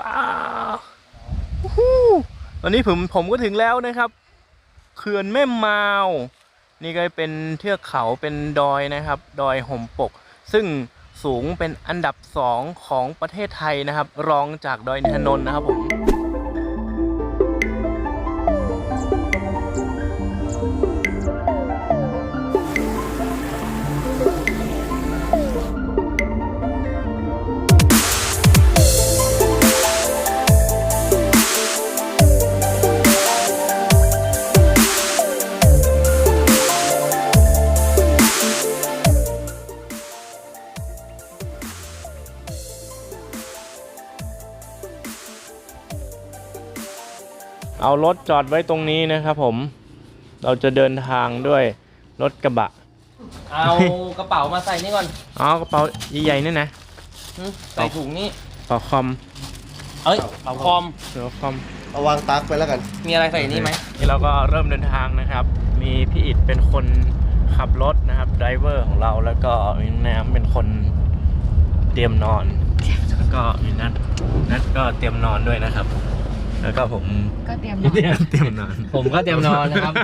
ว้าววู้ฮูตอนนี้ผมผมก็ถึงแล้วนะครับเขื่อนแม่มาว นี่ก็เป็นเทือกเขาเป็นดอยนะครับ ดอยห่มปก ซึ่งสูงเป็นอันดับสองของประเทศไทยนะครับ รองจากดอยนทนนท์นะครับผม เอารถจอดไว้ตรงนี้นะครับผม เราจะเดินทางด้วยรถกระบะ เอากระเป๋ามาใส่นี่ก่อนอ๋อกระเป๋าใหญ่ๆนี่นะหึใส่ถุงนี่กระเป๋าคอมเอ้ยคอมหรือว่าคอม เอาวางตักไปแล้วกัน มีอะไรใส่นี่ไหมนี่เราก็เริ่มเดินทางนะครับ มีพี่อิดเป็นคนขับรถนะครับไดรเวอร์ของเราแล้วก็มีน้ำเป็นคนเตรียมนอน แล้วก็มีนัดนัดก็เตรียมนอนด้วยนะครับ แล้วก็ผมก็เตรียมเตรียมเตรียมนอน ผมก็เตรียมนอนนะครับ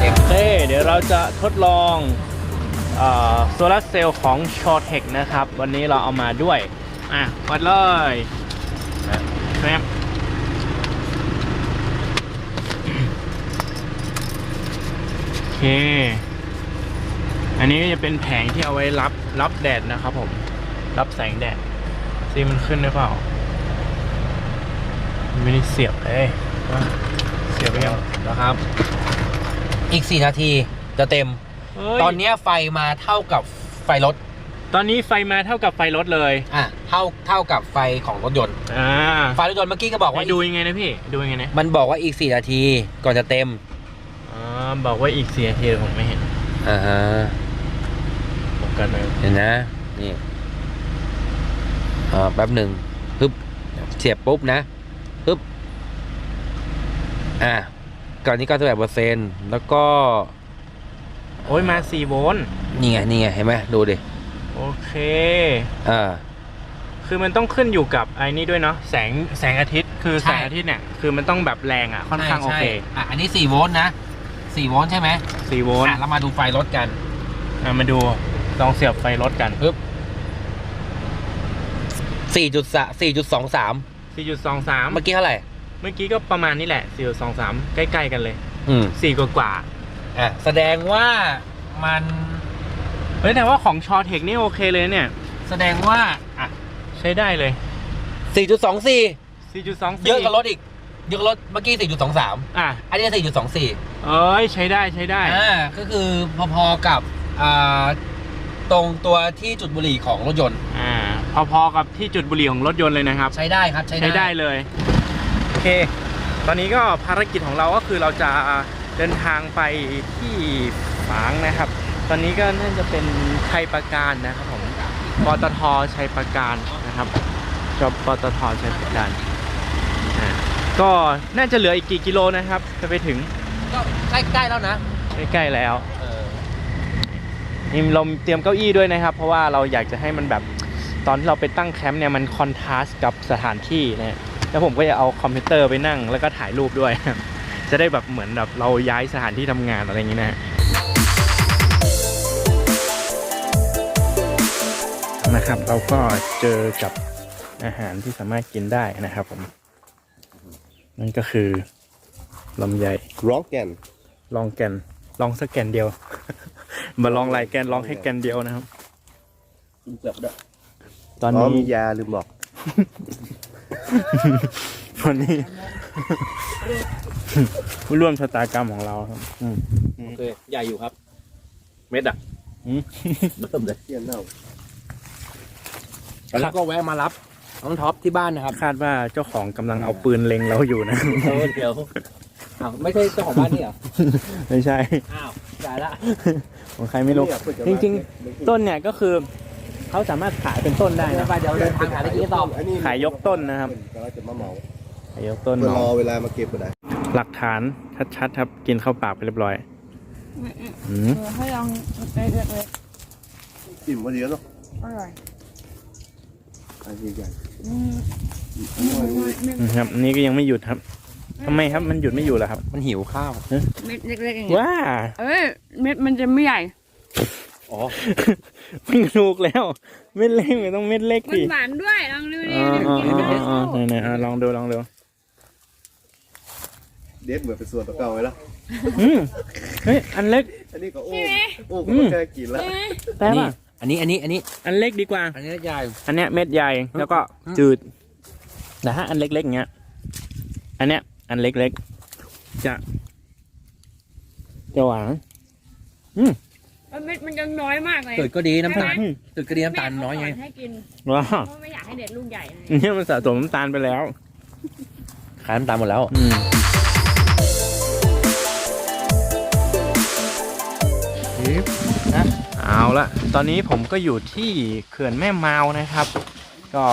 โอเคเดี๋ยวเราจะทดลอง โซลาร์เซลล์ของ s h o r t e c h นะครับ วันนี้เราเอามาด้วย อะวัดเลยนะครับโอเค อันนี้จะเป็นแผงที่เอาไว้รับรับแดดนะครับผม รับแสงแดดซีมันขึ้นได้เปล่า ไม่ได้เสียบเลยเสียบไปยังนะครับ อีก 4 นาทีจะเต็ม เฮ้ยตอนเนี้ยไฟมาเท่ากับไฟรถตอนนี้ไฟมาเท่ากับไฟรถเลยอะเท่าเท่ากับไฟของรถยนต์ อ่าไฟรถยนต์เมื่อกี้ก็บอกว่าให้ดูยังไงนะพี่ดูยังไงนะมันบอกว่าอีก 4 นาทีก่อนจะเต็มอ๋อบอกว่าอีกเสียทีผมไม่เห็นอ่าฮะผมกันเลยเห็นนะนี่อ่าแป๊บหนึ่งฮึบเสียบปุ๊บนะฮึบอะก่อนนี้ก็จะแบบเปอร์เซ็นต์แล้วก็ โอ้ยมา4โวลต์นี่ไงนี่ไงเห็นไหมดูดิโอเคอ่าคือมันต้องขึ้นอยู่กับไอ้นี่ด้วยเนาะแสงแสงอาทิตย์คือใช่แสงอาทิตย์เนี่ยคือมันต้องแบบแรงอะค่อนข้างโอเคใช่อะอันนี้4โวลต์นะ4โวลต์ใช่ไหม4โวลต์อะเรามาดูไฟรถกันอะมาดูลองเสียบไฟรถกันปึ๊บ4.3 4.23 4.23เมื่อกี้เท่าไหร่เมื่อกี้ก็ประมาณนี้แหละ4.23ใกล้ๆกันเลย อืม4กว่ากว่า อะแสดงว่ามันๆเฮ้ยแต่ว่าของชอเทคนี่โอเคเลยเนี่ย แสดงว่าอะใช้ได้เลย 4.24 4.24เยอะกว่ารถอีก เยอะกว่ารถเมื่อกี้ 4.23 อะอันนี้ 4.24เอ้ยใช้ได้ใช้ได้อ่าก็คือพอๆกับอ่าตรงตัวที่จุดบุหรี่ของรถยนต์ อ่าพอๆกับที่จุดบุหรี่ของรถยนต์เลยนะครับ ใช้ได้ครับใช้ได้ใช้ได้เลย โอเค ตอนนี้ก็ภารกิจของเราก็คือเราจะ เดินทางไปที่ฝางนะครับ ตอนนี้ก็น่าจะเป็นชัยประการนะครับผมปตทชัยประการนะครับจอบปตทชัยประการอ่าก็น่าจะเหลืออีกกี่กิโลนะครับ จะไปถึงก็ใกล้ๆแล้วนะใกล้ๆแล้วเออนี่เราเตรียมเก้าอี้ด้วยนะครับ เพราะว่าเราอยากจะให้มันแบบตอนที่เราไปตั้งแคมป์เนี่ยมันคอนทราสต์กับสถานที่นะแล้วผมก็จะเอาคอมพิวเตอร์ไปนั่งแล้วก็ถ่ายรูปด้วย จะได้แบบเหมือนแบบเราย้ายสถานที่ทำงานอะไรอย่างนี้นะฮะนะครับ เราก็เจอกับอาหารที่สามารถกินได้นะครับผม นั่นก็คือลำไยร้องแก่นลองแกนลองสักแกนเดียว มาลองหลายแกนลองแค่แกนเดียวนะครับเกือบด้วยตอนอ๋อนี้มียาลืมบอกวันนี้ ผู้ร่วมชะตากรรมของเราครับอืมโอเคใหญ่อยู่ครับ เม็ดอะอืมเริ่มเลยเที่ยนเน่าแล้วก็แวะมารับน้องท็อปที่บ้านนะครับคาดว่าเจ้าของกำลังเอาปืนเล็งเราอยู่นะเดี๋ยวอ้าวไม่ใช่เจ้าของบ้านนี่เหรอไม่ใช่ อ้าวจ่ายละของใครไม่รู้ จริงๆ ต้นเนี่ยก็คือ เขาสามารถขายเป็นต้นได้นะ ไปเดี๋ยวเดินทางหาได้กี่ต่ออันนี้ขายยกต้นนะครับ ก็จะมาเหมาขา ยยกต้นเพื่อเหรมาอเวลามาเก็บก็ได้หลักฐานชัดๆครับกินเข้าปากไปเรียบร้อยอืม เออให้ลองเล็กๆเลยอิ่มพอดีแล้วเนาะอร่อยอันใหญ่อืมๆอันนี้นะครับอันนี้ก็ยังไม่หยุดครับทำไมครับมันหยุดไม่อยู่เหรอครับ มันหิวข้าว เม็ดเล็กๆอย่างเงี้ยว้าเอ้ยเม็ดมันจะไม่ใหญ่ อ๋อ มันถูกแล้ว เม็ดเล็กไม่ต้องเม็ดเล็กมันดิหวานด้วยลองดูดิอ๋ออ๋อกินอ๋อได้อ๋อไหนๆอะลองดูลองดู เด็ดเหมือนเป็นส่วนประกอบไว้แล้วอืมเฮ้ยอันเล็กอันนี้ก็โอ้ใช่ไหมโอ้ก็ไม่แค่กินแล้วใช่ไหมแต่อันนี้ว่าอันนี้อันนี้อันนี้อันเล็กดีกว่า อันนี้ใหญ่อันเนี้ยเม็ดใหญ่แล้วก็อืมจืดแต่ถ้าอันเล็กๆอย่างเงี้ย อันเนี้ยอันเล็กๆจะจะหวานแล้วเม็ดมันจะน้อยมากเลยตื่นก็ดีน้ำตาลอืมตื่นก็ดีน้ำตาลน้อยไงแม่เขาสให้กินว้าเพราะไม่อยากให้เด็ดลูกใหญ่ไงเนี่ยมันสะสมน้ำตาลไปแล้วขายน้ำตาลหมดแล้วอืม นะเอาละตอนนี้ผมก็อยู่ที่เขื่อนแม่เมานะครับ ก็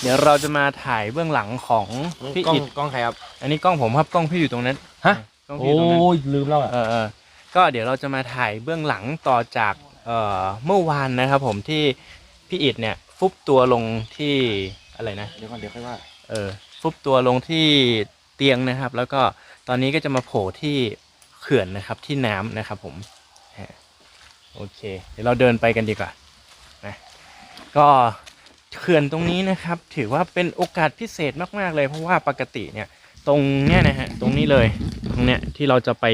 เดี๋ยวเราจะมาถ่ายเบื้องหลังของพี่กล้องอิดกล้องใครครับอันนี้กล้องผมครับกล้องพี่อยู่ตรงนั้นฮะกล้องโอ้พี่อยู่ตรงนั้นยลืมแล้วอะเออเออก็เดี๋ยวเราจะมาถ่ายเบื้องหลังต่อจากเอ่อเมื่อวานนะครับ ผมที่พี่อิดเนี่ย ฟุบตัวลงที่อะไรนะเดี๋ยวก่อนเดี๋ยวค่อยว่าเออฟุบตัวลงที่เตียงนะครับ แล้วก็ตอนนี้ก็จะมาโผล่ที่เขื่อนนะครับที่น้ำนะครับผมฮะ โอเค เดี๋ยวเราเดินไปกันดีกว่านะก็เขื่อนตรงนี้นะครับ ถือว่าเป็นโอกาสพิเศษมาก ๆ เลยเพราะว่าปกติเนี่ยตรงเนี้ยนะฮะตรงนี้เลยตรงเนี้ยที่เราจะไป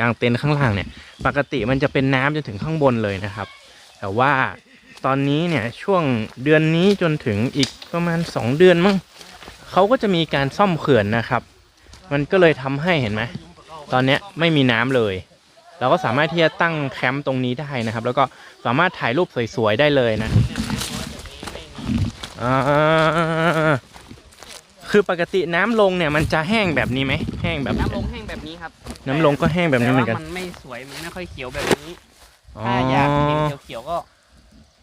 กลางเต็นท์ข้างล่างเนี่ยปกติมันจะเป็นน้ำจนถึงข้างบนเลยนะครับ แต่ว่าตอนนี้เนี่ยช่วงเดือนนี้จนถึงอีกประมาณ 2 เดือนมั้งเขาก็จะมีการซ่อมเขื่อนนะครับ มันก็เลยทำให้เห็นไหมตอนเนี้ยไม่มีน้ำเลย เราก็สามารถที่จะตั้งแคมป์ตรงนี้ได้นะครับ แล้วก็สามารถถ่ายรูปสวยๆได้เลยนะอ่าคือปกติน้ำลงเนี่ยมันจะแห้งแบบนี้ไหมแห้งแบบน้ำลงแห้งแบบนี้ครับ น้ำลงก็แห้งแบบนี้เหมือนกันแต่ว่ามันไม่สวยมันไม่ค่อยเขียวแบบนี้อ๋อถ้าอยากเห็นเขียวๆก็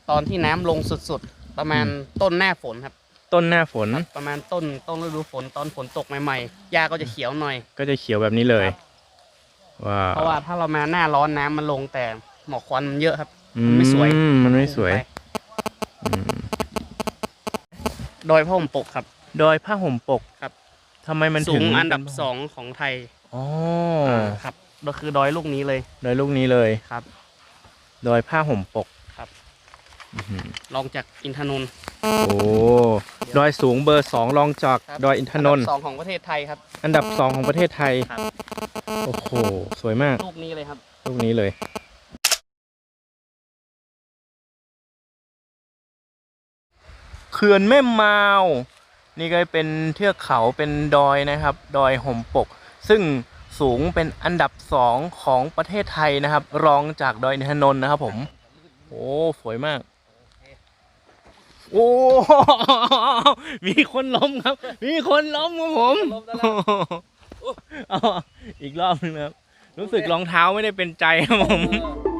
ตอนที่น้ำลงสุดๆประมาณต้นหน้าฝนครับ ต้นหน้าฝนประมาณต้นต้นฤดูฝนตอนฝนตกใหม่ๆหญ้าก็จะเขียวหน่อย ก็จะเขียวแบบนี้เลย ว้าวเพราะว่าถ้าเรามาหน้าร้อนน้ำมันลงแต่หมอกควันมันเยอะครับอืมันไม่สวย มันไม่สวยไปอืมดอยพ่อมปกครับโดยผ้าห่มปกครับทำไมมันสูถึงงอันดับสองของไทยอ๋อครับ ก็คือดอยลูกนี้เลยโดยลูกนี้เลยครับโดยผ้าห่มปกครับอื้อหือลองจากอินทนนท์ โอ้ดอยสูงเบอร์สองรองจากครับดอยอินทนนท์อัดับสองของประเทศไทยครับ อันดับสองของประเทศไทยครับ โอ้โหสวยมากลูกนี้เลยครับ ลูกนี้เลย เขื่อนแม่มาว นี่ก็เป็นเทือกเขาเป็นดอยนะครับ ดอยห่มปก ซึ่งสูงเป็นอันดับสองของประเทศไทยนะครับ รองจากดอยอินทนนท์นะครับผม โอ้สวยมาก โอ้มีคนล้มครับ มีคนล้มครับผมเอาอีกรอบนึงนะครับ รู้สึกรองเท้าไม่ได้เป็นใจครับผมแล้ว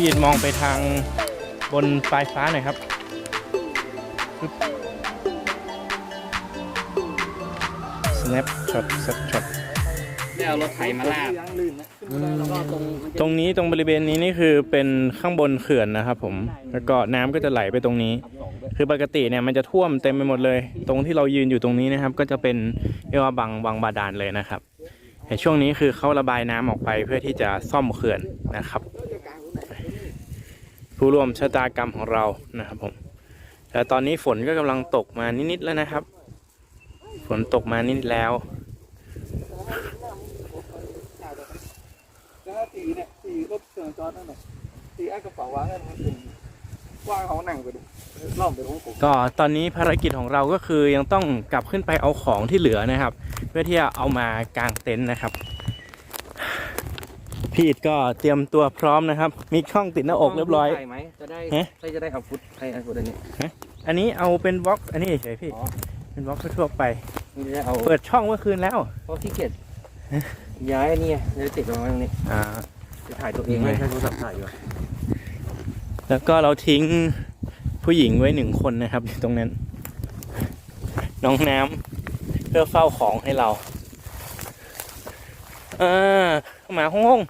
พี่อิดมองไปทางบนปลายฟ้าหน่อยครับปึ๊บ snap shot snap shot ได้เอารถไถมาลากตรงนี้ตรงบริเวณนี้นี่คือเป็นข้างบนเขื่อนนะครับผม แล้วก็น้ำก็จะไหลไปตรงนี้ คือปกติเนี่ยมันจะท่วมเต็มไปหมดเลย ตรงที่เรายืนอยู่ตรงนี้นะครับ ก็จะเป็นเรียกว่าบางบางบาดาลเลยนะครับแต่ช่วงนี้คือเขาระบายน้ำออกไปเพื่อที่จะซ่อมเขื่อนนะครับ ผู้ร่วมชะตากรรมของเรานะครับผมแต่ตอนนี้ฝนก็กำลังตกมานิดๆแล้วนะครับ ฝนตกมานิดแล้วแล้วก็ตอนนี้ภารกิจของเราก็คือยังต้องกลับขึ้นไปเอาของที่เหลือนะครับ เพื่อที่จะเอามากางเต็นท์นะครับ พี่อิดก็เตรียมตัวพร้อมนะครับ มีช่องติดหน้าอกเรียบร้อยใช่ไหมจะได้ฮะ ใช่จะได้เอาฟุตให้เอาฟุตอันนี้อันนี้เอาเป็นบล็อกอันนี้เฉยๆพี่ อ๋อเป็นบล็อกทั่วๆไปนี่จะได้เอาเปิดช่องเมื่อคืนแล้ว เพราะที่เกียจย้ายอันนี้ไงจะติดมาไว้ตรงนี้อ่า จะถ่ายตัวเองไม่ใช่โทรศัพท์ถ่ายอยู่แล้วก็เราทิ้งผู้หญิงไว้หนึ่งคนนะครับอยู่ตรงนั้น น้องน้ำเพื่อเฝ้าของให้เรา เออหมาห้อง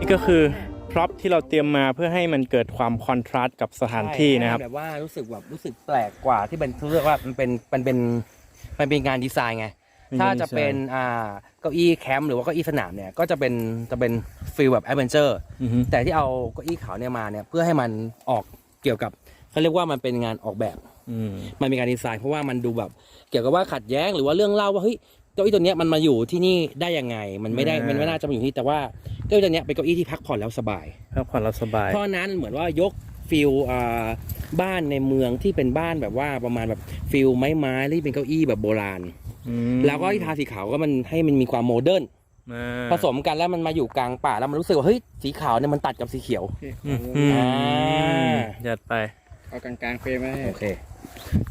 นี่ก็คือพร็อพที่เราเตรียมมาเพื่อให้มันเกิดความคอนทราสต์กับสถานที่นะครับ ใช่แบบว่ารู้สึกแบบรู้สึกแปลกกว่าที่เป็นเรียกว่ามันเป็นมันเป็นมันเป็นงานดีไซน์ไง ถ้าจะเป็นอ่าเก้าอี้แคมป์หรือว่าเก้าอี้สนามเนี่ยก็จะเป็นจะเป็นฟีลแบบแอดเวนเจอร์อือฮึ แต่ที่เอาเก้าอี้ขาวเนี่ยมาเนี่ยเพื่อให้มันออกเกี่ยวกับเขาเรียกว่ามันเป็นงานออกแบบ อืม มันเป็นการดีไซน์เพราะว่ามันดูแบบ เกี่ยวกับว่าขัดแย้งหรือว่าเรื่องเล่าว่าเฮ้ยเก้าอี้ตัวเนี้ยมันมาอยู่ที่นี่ได้ยังไง มันไม่ได้มันไม่น่าจะมาอยู่ที่นี่แต่ว่าเก้าอี้ตัวเนี้ยเป็นเก้าอี้ที่พักผ่อนแล้วสบายพักผ่อนเราสบาย เพราะฉะนั้นเหมือนว่ายกฟิลอ่าบ้านในเมืองที่เป็นบ้านแบบว่าประมาณแบบฟิลไม้ไม้ๆที่เป็นเก้าอี้แบบโบราณอืมแล้วก็ที่ทาสีขาวก็มันให้มันมีความโมเดิร์นอ่าผสมกันแล้วมันมาอยู่กลางป่าแล้วมันรู้สึกว่าเฮ้ยสีขาวเนี่ยมันตัดกับสีเขียวอืมอืมอ่าจัดไปเอากลางๆเฟรมไว้ให้โอเค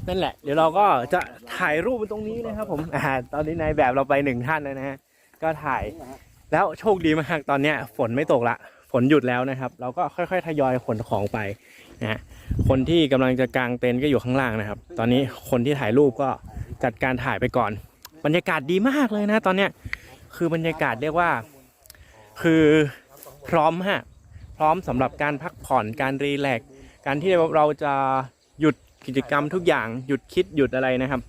นั่นแหละ เดี๋ยวเราก็จะถ่ายรูปตรงนี้นะครับ ผมอ่าตอนนี้นายแบบเราไปหนึ่งท่านแล้วนะฮะก็ถ่ายแล้วโชคดีมากตอนเนี้ย ฝนไม่ตกละฝนหยุดแล้วนะครับ เราก็ค่อยๆทยอยขนของไปนะฮะคนที่กำลังจะกางเต็นท์ก็อยู่ข้างล่างนะครับ ตอนนี้คนที่ถ่ายรูปก็จัดการถ่ายไปก่อน บรรยากาศดีมากเลยนะ ตอนเนี้ยคือบรรยากาศเรียกว่า คือพร้อมฮะพร้อมสำหรับการพักผ่อนการรีแลกการที่เราจะหยุด กิจกรรมทุกอย่างหยุดคิดหยุดอะไรนะครับ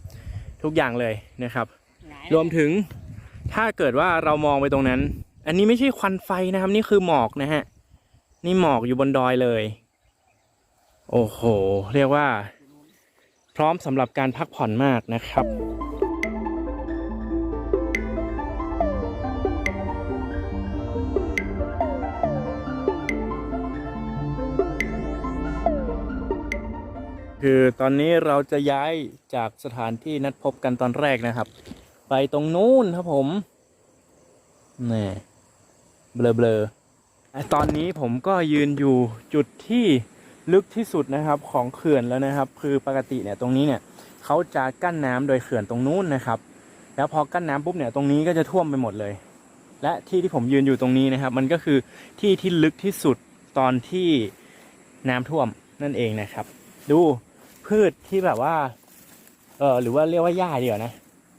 ทุกอย่างเลยนะครับ รวมถึงถ้าเกิดว่าเรามองไปตรงนั้น อันนี้ไม่ใช่ควันไฟนะครับ นี่คือหมอกนะฮะนี่หมอกอยู่บนดอยเลย โอ้โห เรียกว่า พร้อมสำหรับการพักผ่อนมากนะครับ คือตอนนี้เราจะย้ายจากสถานที่นัดพบกันตอนแรกนะครับ ไปตรงนู้นครับผมนี่เบลอเบลอๆตอนนี้ผมก็ยืนอยู่จุดที่ลึกที่สุดนะครับของเขื่อนแล้วนะครับ คือปกติเนี่ยตรงนี้เนี่ยเขาจะกั้นน้ำโดยเขื่อนตรงนู้นนะครับ แล้วพอกั้นน้ำปุ๊บเนี่ยตรงนี้ก็จะท่วมไปหมดเลย และที่ที่ผมยืนอยู่ตรงนี้นะครับ มันก็คือที่ที่ลึกที่สุดตอนที่น้ำท่วมนั่นเองนะครับ ดู พืชที่แบบว่า เออหรือว่าเรียกว่าหญ้าเดีกว่านะ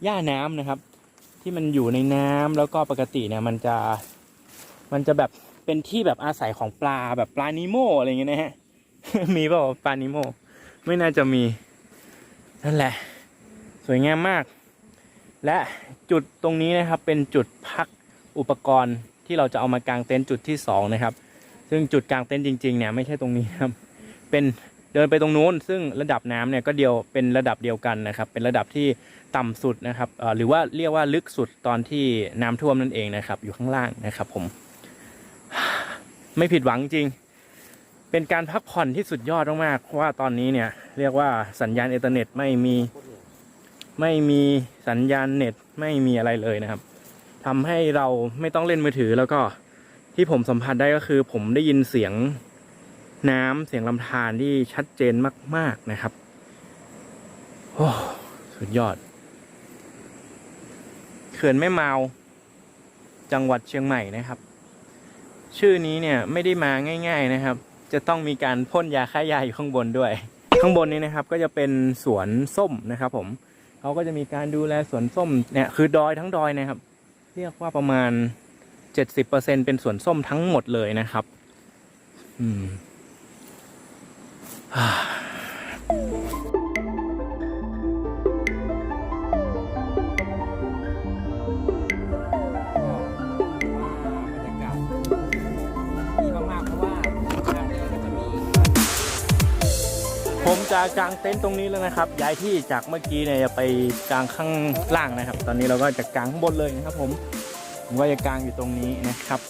หญ้าน้ำนะครับ ที่มันอยู่ในน้ำแล้วก็ปกติเนี่ยมันจะ มันจะแบบเป็นที่แบบอาศัยของปลาแบบปลานิโมอะไรเงี้ยนะฮะมีเปล่าปลานิโมไม่น่าจะมีนั่นแหละ สวยงามมาก และจุดตรงนี้นะครับเป็นจุดพักอุปกรณ์ที่เราจะเอามากางเต็นท์จุดที่สองนะครับ ซึ่งจุดกางเต็นท์จริงๆเนี่ยไม่ใช่ตรงนี้ครับ เป็น เดินไปตรงนู้น ซึ่งระดับน้ำเนี่ยก็เดียวเป็นระดับเดียวกันนะครับ เป็นระดับที่ต่ำสุดนะครับหรือว่าเรียกว่าลึกสุดตอนที่น้ำท่วมนั่นเองนะครับ อยู่ข้างล่างนะครับ ผม ไม่ผิดหวังจริง เป็นการพักผ่อนที่สุดยอดมากๆเพราะว่าตอนนี้เนี่ย เรียกว่าสัญญาณอินเทอร์เน็ตไม่มีไม่มีสัญญาณเน็ตไม่มีอะไรเลยนะครับทำให้เราไม่ต้องเล่นมือถือแล้วก็ที่ผมสัมผัสได้ก็คือ ผมได้ยินเสียง น้ำเสียงลำธารที่ชัดเจนมาก ๆนะครับ โอ้ สุดยอด เขื่อนแม่เมา จังหวัดเชียงใหม่นะครับ ชื่อนี้เนี่ยไม่ได้มาง่าย ๆนะครับ จะต้องมีการพ่นยาฆ่าหญ้าอยู่ข้างบนด้วย ข้างบนนี้นะครับ ก็จะเป็นสวนส้มนะครับผมเขาก็จะมีการดูแลสวนส้มเนี่ยคือดอยทั้งดอยนะครับ เรียกว่าประมาณ 70%เป็นสวนส้มทั้งหมดเลยนะครับ อืม ผมจะกางเต็นท์ตรงนี้แล้วนะครับ ย้ายที่จากเมื่อกี้เนี่ยจะไปกางข้างล่างนะครับ ตอนนี้เราก็จะกางข้างบนเลยนะครับ ผม ผมก็จะกางอยู่ตรงนี้นะครับ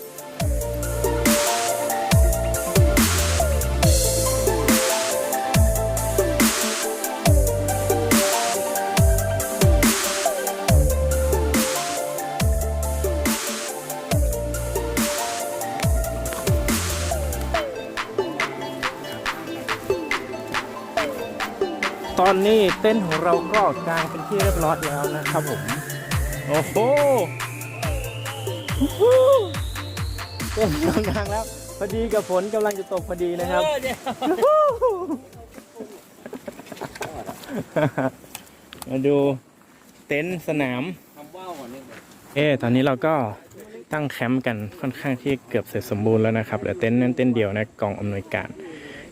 ตอนนี้เต้นของเราก็กลางเป็นที่เรียบร้อยแล้วนะครับผม โอ้โหเต้นกลังแล้ว พอดีกับฝนกำลังจะตกพอดีนะครับ มาดูเต็นท์สนาม เอ๊ะตอนนี้เราก็ตั้งแคมป์กันค่อนข้างที่เกือบเสร็จสมบูรณ์แล้วนะครับเหลือเต็นท์นั้นเต็นท์เดียวนะกองอำนวยการ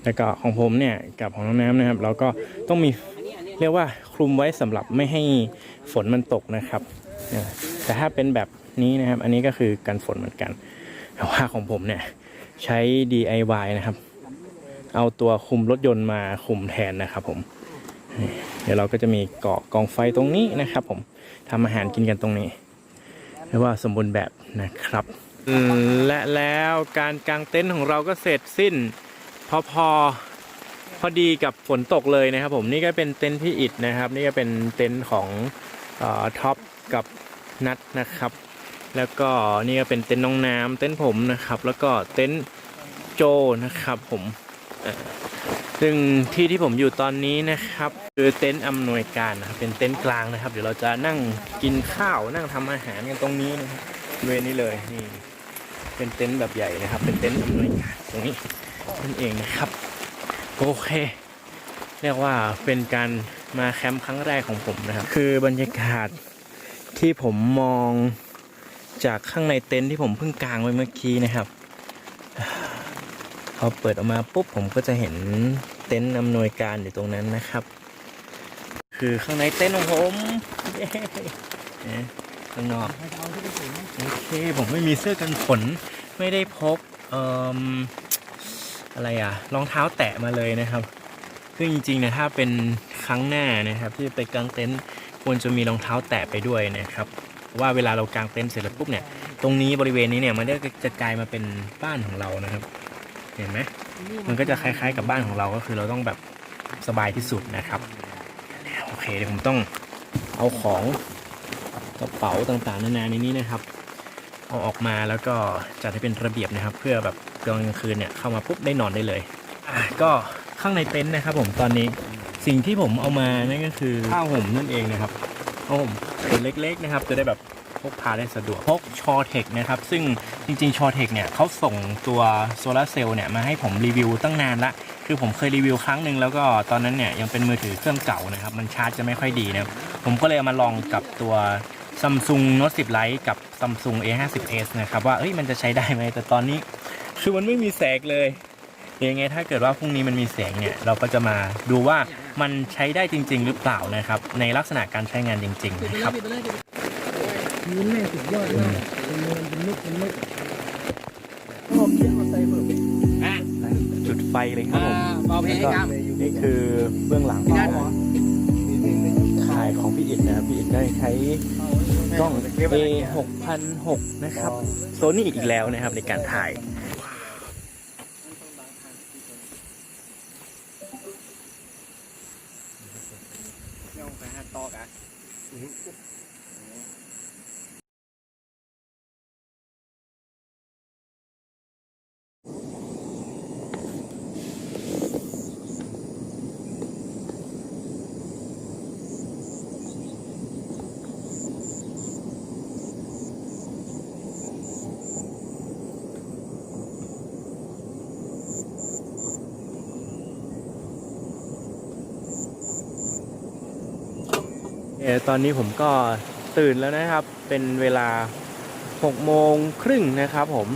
แล้วก็ของผมเนี่ยกับของน้องน้ำนะครับ เราก็ต้องมีเรียกว่าคลุมไว้สำหรับไม่ให้ฝนมันตกนะครับ แต่ถ้าเป็นแบบนี้นะครับ อันนี้ก็คือกันฝนเหมือนกันแต่ว่าของผมเนี่ยใช้ DIY นะครับ เอาตัวคุมรถยนต์มาคุมแทนนะครับผม เดี๋ยวเราก็จะมีเกาะกองไฟตรงนี้นะครับ ผมทำอาหารกินกันตรงนี้เรียกว่าสมบูรณ์แบบนะครับ และแล้วการกางเต็นท์ของเราก็เสร็จสิ้น พอพอพอดีกับฝนตกเลยนะครับ ผมนี่ก็เป็นเต็นท์พี่อิดนะครับ นี่ก็เป็นเต็นท์ของท็อปกับนัทนะครับ แล้วก็นี่ก็เป็นเต็นท์น้องน้ำเต็นท์ผมนะครับ แล้วก็เต็นท์โจนะครับผมซึ่งที่ที่ผมอยู่ตอนนี้นะครับ คือเต็นท์อำนวยการนะครับเป็นเต็นท์กลางนะครับ เดี๋ยวเราจะนั่งกินข้าวนั่งทำอาหารกันตรงนี้นะครับเวนี้เลยนี่เป็นเต็นท์แบบใหญ่นะครับ เป็นเต็นท์อำนวยการตรงนี้ นั่นเองนะครับโอเค เรียกว่าเป็นการมาแคมป์ครั้งแรกของผมนะครับ คือบรรยากาศที่ผมมองจากข้างในเต็นท์ที่ผมเพิ่งกางไว้เมื่อกี้นะครับพอเปิดออกมาปุ๊บผมก็จะเห็นเต็นท์อำนวยการอยู่ตรงนั้นนะครับ คือข้างในเต็นท์ของผมข้างนอกโอเคผมไม่มีเสื้อกันฝนไม่ได้พกเอ่อ อะไรอะรองเท้าแตะมาเลยนะครับ ซึ่งจริงๆนี่ยถ้าเป็นครั้งหน้านะครับ ที่ไปกางเต็นท์ควรจะมีรองเท้าแตะไปด้วยนะครับว่าเวลาเรากางเต็นท์เสร็จแล้วปุ๊บเนี่ยตรงนี้บริเวณนี้เนี่ยมันก็จะกลายมาเป็นบ้านของเรานะครับ เห็นไหมมันก็จะคล้ายๆกับบ้านของเราก็คือเราต้องแบบสบายที่สุดนะครับโอเคเดี๋ยวผมต้องเอาของกระเป๋าต่างๆ นานาในนี้นะครับ เอาออกมาแล้วก็จัดให้เป็นระเบียบนะครับ เพื่อแบบ กลางคืนเนี่ยเข้ามาปุ๊บได้นอนได้เลยอะก็ข้างในเต็นท์นะครับผมตอนนี้สิ่งที่ผมเอามานั่นก็คือผ้าห่มนั่นเองนะครับผ้าห่มตัวเล็กๆนะครับ จะได้แบบพกพาได้สะดวกพกชอเทคนะครับ ซึ่งจริงๆชอเทคเนี่ยเขาส่งตัวโซลาร์เซลล์เนี่ยมาให้ผมรีวิวตั้งนานละ คือผมเคยรีวิวครั้งหนึ่งแล้วก็ตอนนั้นเนี่ยยังเป็นมือถือเครื่องเก่านะครับ มันชาร์จจะไม่ค่อยดีนะผมก็เลยเอามาลองกับตัว Samsung Note 10 Lite กับ Samsung A50s นะครับ ว่าเอ้ยมันจะใช้ได้ไหมแต่ตอนนี้ คือมันไม่มีแสงเลยยังไงถ้าเกิดว่าพรุ่งนี้มันมีแสงเนี่ยเราก็จะมาดูว่ามันใช้ได้จริง ๆ หรือเปล่านะครับ ในลักษณะการใช้งานจริง ๆ นะครับยืนแม่สุดยอดมากเป็นเนินเป็นนึกเป็นนึกชอบเขียนมาใส่เบิกจุดไฟเลยครับผมเบาเพลงครับนี่คือเบื้องหลังการถ่ายของพี่อิดนะครับพี่อิดได้ใช้กล้อง A 6006นะครับโซนี่อีกแล้วนะครับในการถ่าย ออตอนนี้ผมก็ตื่นแล้วนะครับ เป็นเวลา6โมงครึ่งนะครับ ผม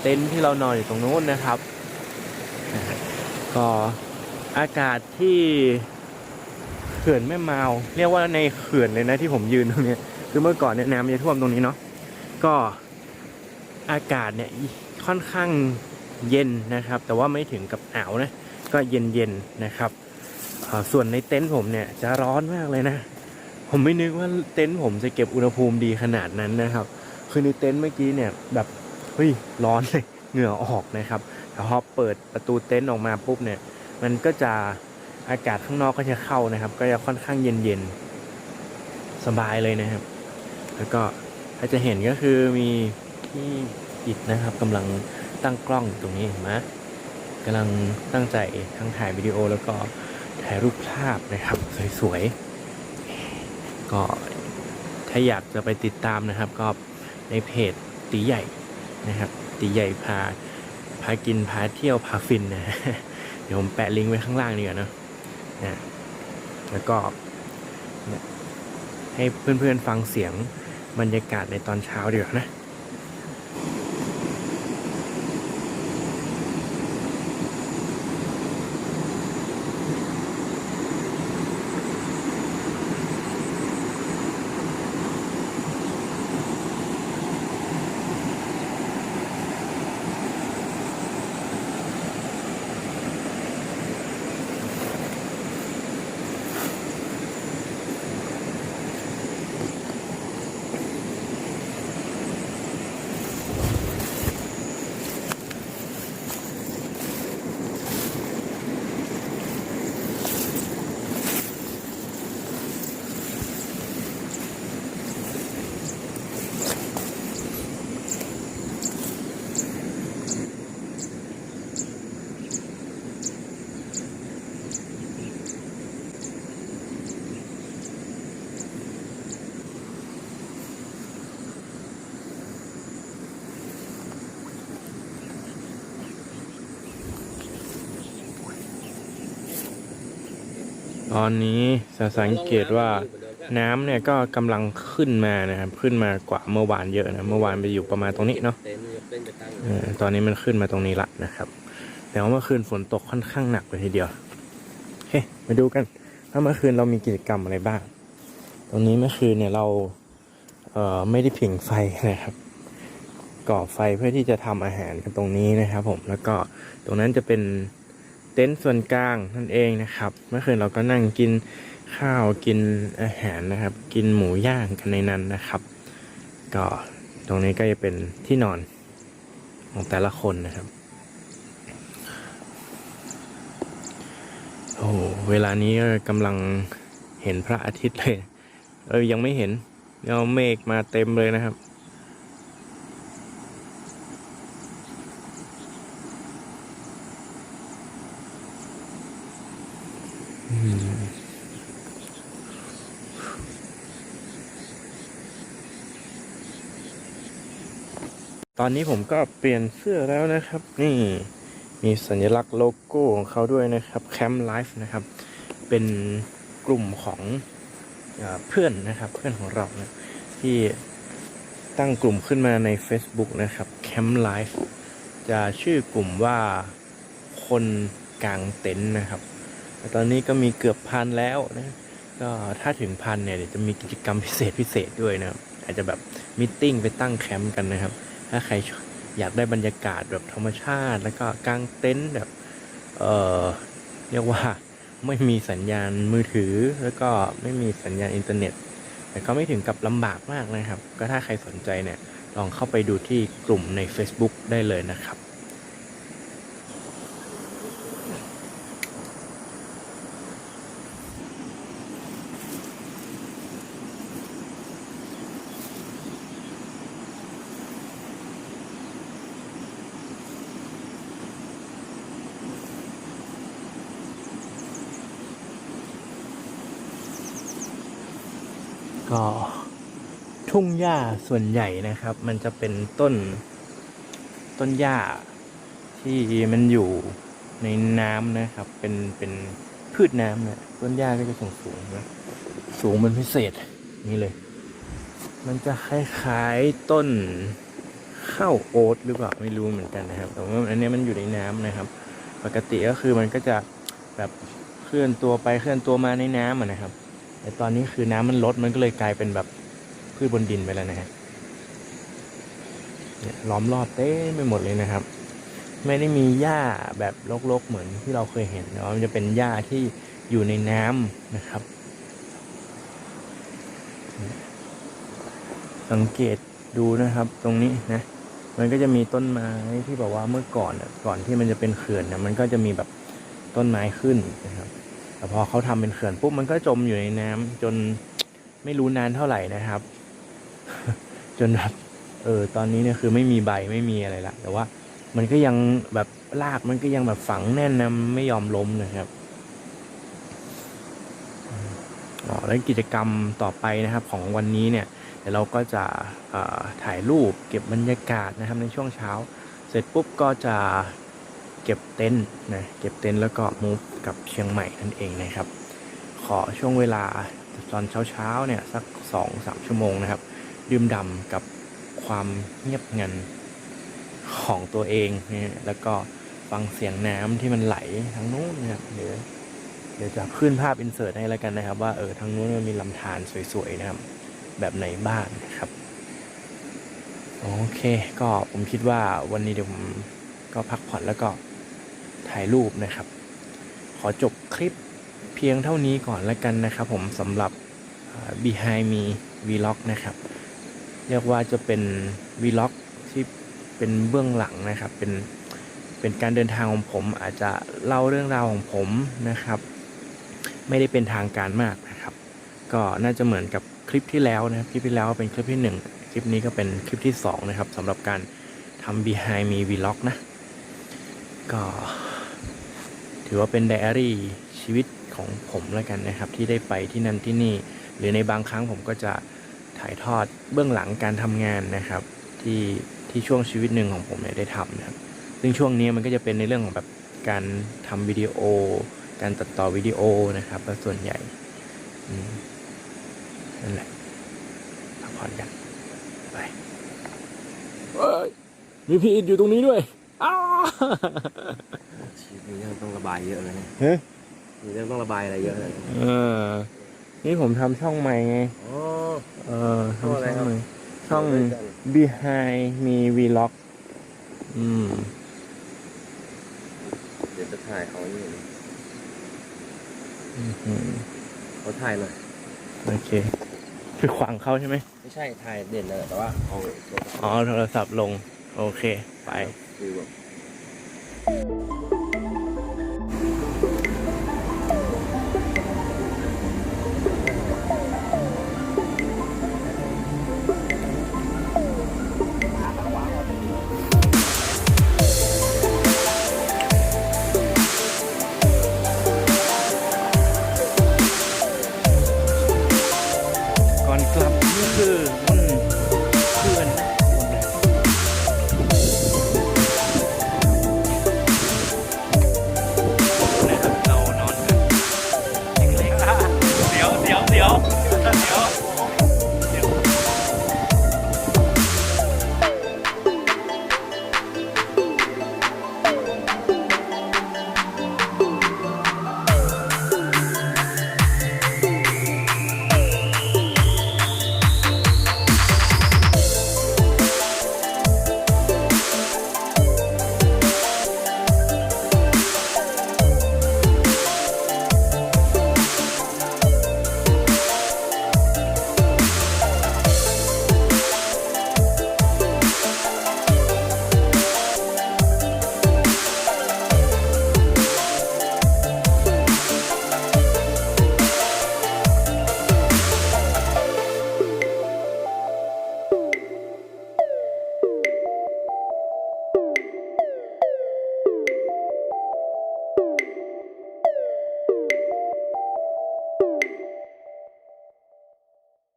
เต็นท์ที่เรานอนอยู่ตรงนู้นนะครับ ก็อากาศที่เขื่อนแม่มาวเรียกว่าในเขื่อนเลยนะที่ผมยืนตรงนี้คือเมื่อก่อนเนี่ยน้ำจะท่วมตรงนี้เนาะก็อากาศเนี่ยค่อนข้างเย็นนะครับ แต่ว่าไม่ถึงกับหนาวนะก็เย็นๆนะครับ ส่วนในเต็นท์ผมเนี่ยจะร้อนมากเลยนะ ผมไม่นึกว่าเต็นท์ผมจะเก็บอุณหภูมิดีขนาดนั้นนะครับ คือในเต็นท์เมื่อกี้เนี่ยแบบเฮ้ยร้อนเลยเหงื่อออกนะครับแต่พอเปิดประตูเต็นท์ออกมาปุ๊บเนี่ย มันก็จะอากาศข้างนอกก็จะเข้านะครับ ก็จะค่อนข้างเย็นๆสบายเลยนะครับ แล้วก็ถ้าจะเห็นก็คือมีพี่อิดนะครับกำลังตั้งกล้องตรงนี้เห็นไหมกำลังตั้งใจทั้งถ่ายวิดีโอแล้วก็ถ่ายรูปภาพนะครับ สวยๆ ก็ถ้าอยากจะไปติดตามนะครับ ก็ในเพจตีใหญ่นะครับตีใหญ่พาพากินพาเที่ยวพาฟินนะเดี๋ยวผมแปะลิงก์ไว้ข้างล่างดีกว่าเนะนะแล้วก็ให้เพื่อนๆฟังเสียงบรรยากาศในตอนเช้าดีกว่านะ ตอนนี้จะสังเกตว่าน้ำเนี่ยก็กำลังขึ้นมานะครับ ขึ้นมากว่าเมื่อวานเยอะนะ เมื่อวานไปอยู่ประมาณตรงนี้เนาะตอนนี้มันขึ้นมาตรงนี้ละนะครับแต่ว่าเมื่อคืนฝนตกค่อนข้างหนักเลยทีเดียวโอเคมาดูกันว่าเมื่อคืนเรามีกิจกรรมอะไรบ้าง ตรงนี้เมื่อคืนเนี่ยเราเอ่อไม่ได้ผิงไฟนะครับ ก่อไฟเพื่อที่จะทำอาหารกันตรงนี้นะครับ ผมแล้วก็ตรงนั้นจะเป็น ต็นท์ส่วนกลางนั่นเองนะครับ เมื่อคืนเราก็นั่งกินข้าวกินอาหารนะครับ กินหมูย่างกันในนั้นนะครับ ก็ตรงนี้ก็จะเป็นที่นอนของแต่ละคนนะครับโอ้โหเวลานี้ก็กำลังเห็นพระอาทิตย์เลย เออยังไม่เห็นเดี๋ยวเมฆมาเต็มเลยนะครับ ตอนนี้ผมก็เปลี่ยนเสื้อแล้วนะครับ นี่มีสัญลักษณ์โลโก้ของเขาด้วยนะครับแคมป์ไลฟ์นะครับ เป็นกลุ่มของเพื่อนนะครับเพื่อนของเรานะที่ตั้งกลุ่มขึ้นมาใน Facebook นะครับแคมป์ไลฟ์จะชื่อกลุ่มว่าคนกลางเต็นท์นะครับ ตอนนี้ก็มีเกือบพันแล้วนะ ก็ถ้าถึงพันเนี่ยเดี๋ยวจะมีกิจกรรมพิเศษพิเศษด้วยนะครับอาจจะแบบมิทติ้งไปตั้งแคมป์กันนะครับ ถ้าใครอยากได้บรรยากาศแบบธรรมชาติ แล้วก็กางเต็นท์แบบ เออเรียกว่าไม่มีสัญญาณมือถือ แล้วก็ไม่มีสัญญาณอินเทอร์เน็ต แต่ก็ไม่ถึงกับลำบากมากนะครับ ก็ถ้าใครสนใจเนี่ยลองเข้าไปดูที่กลุ่มใน Facebook ได้เลยนะครับ ก็ทุ่ง หญ้าส่วนใหญ่นะครับ มันจะเป็นต้นต้นหญ้าที่มันอยู่ในน้ำนะครับ เป็นเป็นพืชน้ำเนะต้นหญ้าก็จะสูงสูงนะสูงเป็นพิเศษนี่เลย มันจะคล้ายๆต้นข้าวโอ๊ตหรือเปล่าไม่รู้เหมือนกันนะครับ แต่ว่าอันนี้มันอยู่ในน้ำนะครับ ปกติก็คือมันก็จะแบบเคลื่อนตัวไปเคลื่อนตัวมาในน้ำนะครับ แต่ตอนนี้คือน้ำมันลดมันก็เลยกลายเป็นแบบ พืชบนดินไปแล้วนะฮะเนี่ยล้อมรอบเต้ไปหมดเลยนะครับ ไม่ได้มีหญ้าแบบรกๆเหมือนที่เราเคยเห็นแต่ว่ามันจะเป็นหญ้าที่อยู่ในน้ำนะครับ สังเกตดูนะครับตรงนี้นะ มันก็จะมีต้นไม้ที่แบบว่าเมื่อก่อนอะก่อนที่มันจะเป็นเขื่อนเนี่ยมันก็จะมีแบบต้นไม้ขึ้นนะครับแต่พอเขาทำเป็นเขื่อนปุ๊บมันก็จมอยู่ในน้ำจนไม่รู้นานเท่าไหร่นะครับ จนแบบเออตอนนี้เนี่ยคือไม่มีใบไม่มีอะไรละแต่ว่ามันก็ยังแบบรากมันก็ยังแบบฝังแน่นนะไม่ยอมล้มนะครับอ๋อแล้วกิจกรรมต่อไปนะครับของวันนี้เนี่ยเดี๋ยวเราก็จะถ่ายรูปเก็บบรรยากาศนะครับในช่วงเช้า เสร็จปุ๊บก็จะเก็บเต็นท์นะเก็บเต็นท์แล้วก็มูฟกับเชียงใหม่นั่นเองนะครับ ขอช่วงเวลาตอนเช้าๆเนี่ยสักสองสามชั่วโมงนะครับ ดื่มด่ำกับความเงียบงันของตัวเองเนี่ยแล้วก็ฟังเสียงน้ำที่มันไหลทางนู้นนะครับเดี๋ยวเดี๋ยวจะขึ้นภาพอินเสิร์ตให้แล้วกันนะครับ ว่าเออทางนู้นมันมีลำธารสวยๆนะครับ แบบไหนบ้างนะครับโอเค ก็ผมคิดว่าวันนี้เดี๋ยวผมก็พักผ่อนแล้วก็ถ่ายรูปนะครับ ขอจบคลิปเพียงเท่านี้ก่อนแล้วกันนะครับ ผมสำหรับ Behind Me Vlog นะครับ เรียกว่าจะเป็น Vlog ที่เป็นเบื้องหลังนะครับ เป็นเป็นการเดินทางของผมอาจจะเล่าเรื่องราวของผมนะครับ ไม่ได้เป็นทางการมากนะครับ ก็น่าจะเหมือนกับคลิปที่แล้วนะครับคลิปที่แล้วเป็นคลิปที่หนึ่งคลิปนี้ก็เป็นคลิปที่สองนะครับสำหรับการทำ Behind Me Vlog นะ ก็ถือว่าเป็นไดอารี่ชีวิตของผมแล้วกันนะครับ ที่ได้ไปที่นั่นที่นี่ หรือในบางครั้งผมก็จะ ถ่ายทอดเบื้องหลังการทำงานนะครับ ที่ที่ช่วงชีวิตหนึ่งของผมเนี่ยได้ทำนะครับซึ่งช่วงนี้มันก็จะเป็นในเรื่องของแบบการทำวิดีโอ การตัดต่อวิดีโอนะครับและส่วนใหญ่อืมนั่นแหละพักผ่อนกันไปเฮ้ยมีพีอิดอยู่ตรงนี้ด้วยอ้าชีวิตมีเรื่องต้องระบายเยอะเลยเนี่ยเฮ้ยมีเรื่องต้องระบายอะไรเยอะเลยเออ นี่ผมทำช่องใหม่ไง อ๋อ เออช่องทำอะไรช่องครับใหม่ช่อง Behind Me Vlog อืม เดี๋ยวจะถ่ายเขาอยู่อืมอืมเขาถ่ายหน่อย โอเคไปขวางเขาใช่ไหม ไม่ใช่ถ่ายเด่นเลยแต่ว่าเอาโทรศัพท์อ๋อ โทรศัพท์ลง โอเค ไป คือแบบ